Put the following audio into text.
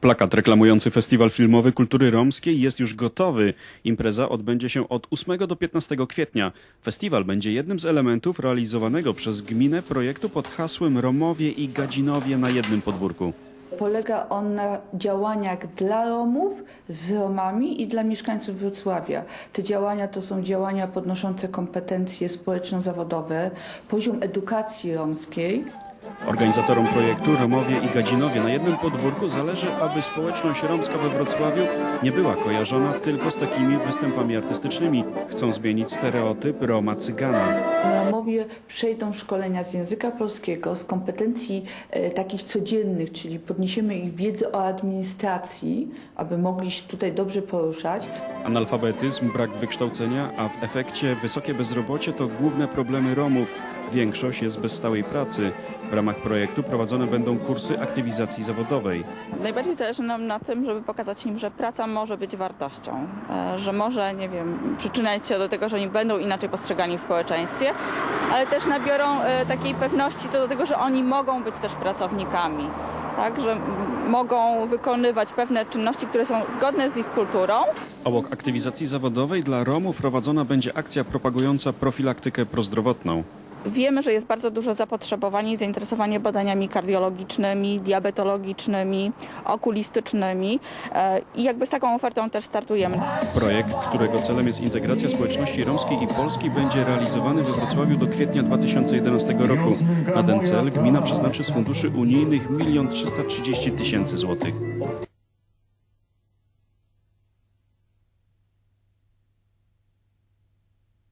Plakat reklamujący Festiwal Filmowy Kultury Romskiej jest już gotowy. Impreza odbędzie się od 8 do 15 kwietnia. Festiwal będzie jednym z elementów realizowanego przez gminę projektu pod hasłem Romowie i Gadzinowie na jednym podwórku. Polega on na działaniach dla Romów, z Romami i dla mieszkańców Wrocławia. Te działania to są działania podnoszące kompetencje społeczno-zawodowe, poziom edukacji romskiej. Organizatorom projektu Romowie i Gadzinowie na jednym podwórku zależy, aby społeczność romska we Wrocławiu nie była kojarzona tylko z takimi występami artystycznymi. Chcą zmienić stereotyp Roma Cygana. Romowie przejdą szkolenia z języka polskiego, z kompetencji e, takich codziennych, czyli podniesiemy ich wiedzę o administracji, aby mogli się tutaj dobrze poruszać. Analfabetyzm, brak wykształcenia, a w efekcie wysokie bezrobocie to główne problemy Romów. Większość jest bez stałej pracy. W ramach projektu prowadzone będą kursy aktywizacji zawodowej. Najbardziej zależy nam na tym, żeby pokazać im, że praca może być wartością, e, że może, nie wiem, przyczyniać się do tego, że oni będą inaczej postrzegani w społeczeństwie, ale też nabiorą e, takiej pewności co do tego, że oni mogą być też pracownikami. Tak, że mogą wykonywać pewne czynności, które są zgodne z ich kulturą, Obok aktywizacji zawodowej dla Romów prowadzona będzie akcja propagująca profilaktykę prozdrowotną. Wiemy, że jest bardzo duże zapotrzebowanie i zainteresowanie badaniami kardiologicznymi, diabetologicznymi, okulistycznymi e, i jakby z taką ofertą też startujemy. Projekt, którego celem jest integracja społeczności romskiej i polskiej, będzie realizowany we Wrocławiu do kwietnia 2011 roku. Na ten cel gmina przeznaczy z funduszy unijnych 1 330 tysięcy złotych.